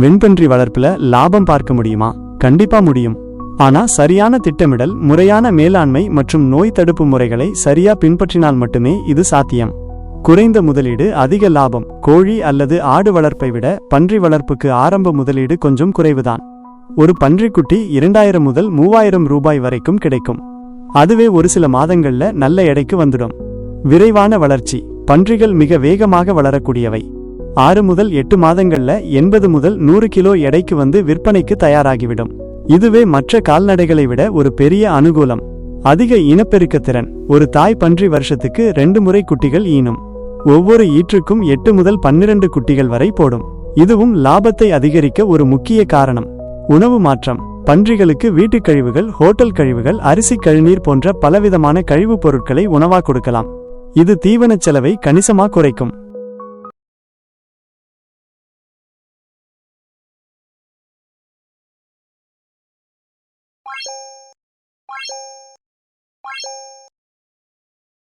வெண்பன்றி வளர்ப்புல லாபம் பார்க்க முடியுமா? கண்டிப்பா முடியும். ஆனா சரியான திட்டமிடல் முறையான மேலாண்மை மற்றும் நோய் தடுப்பு முறைகளை சரியா பின்பற்றினால் மட்டுமே இது சாத்தியம். குறைந்த முதலீடு அதிக லாபம். கோழி அல்லது ஆடு வளர்ப்பை விட பன்றி வளர்ப்புக்கு ஆரம்ப முதலீடு கொஞ்சம் குறைவுதான். ஒரு பன்றிக்குட்டி இரண்டாயிரம் முதல் மூவாயிரம் ரூபாய் வரைக்கும் கிடைக்கும். அதுவே ஒரு சில மாதங்கள்ல நல்ல எடைக்கு வந்துடும். விரைவான வளர்ச்சி. பன்றிகள் மிக வேகமாக வளரக்கூடியவை. ஆறு முதல் எட்டு மாதங்கள்ல எண்பது முதல் நூறு கிலோ எடைக்கு வந்து விற்பனைக்கு தயாராகிவிடும். இதுவே மற்ற கால்நடைகளை விட ஒரு பெரிய அனுகூலம். அதிக இனப்பெருக்கத்திறன் ஒரு தாய் பன்றி வருஷத்துக்கு ரெண்டு முறை குட்டிகள் ஈனும். ஒவ்வொரு ஈற்றுக்கும் எட்டு முதல் பன்னிரண்டு குட்டிகள் வரை போடும். இதுவும் லாபத்தை அதிகரிக்க ஒரு முக்கிய காரணம். உணவு மாற்றம் பன்றிகளுக்கு வீட்டுக் கழிவுகள் ஹோட்டல் கழிவுகள் அரிசி கழிநீர் போன்ற பலவிதமான கழிவுப் பொருட்களை உணவாக கொடுக்கலாம். இது தீவனச் செலவை கணிசமாக குறைக்கும்.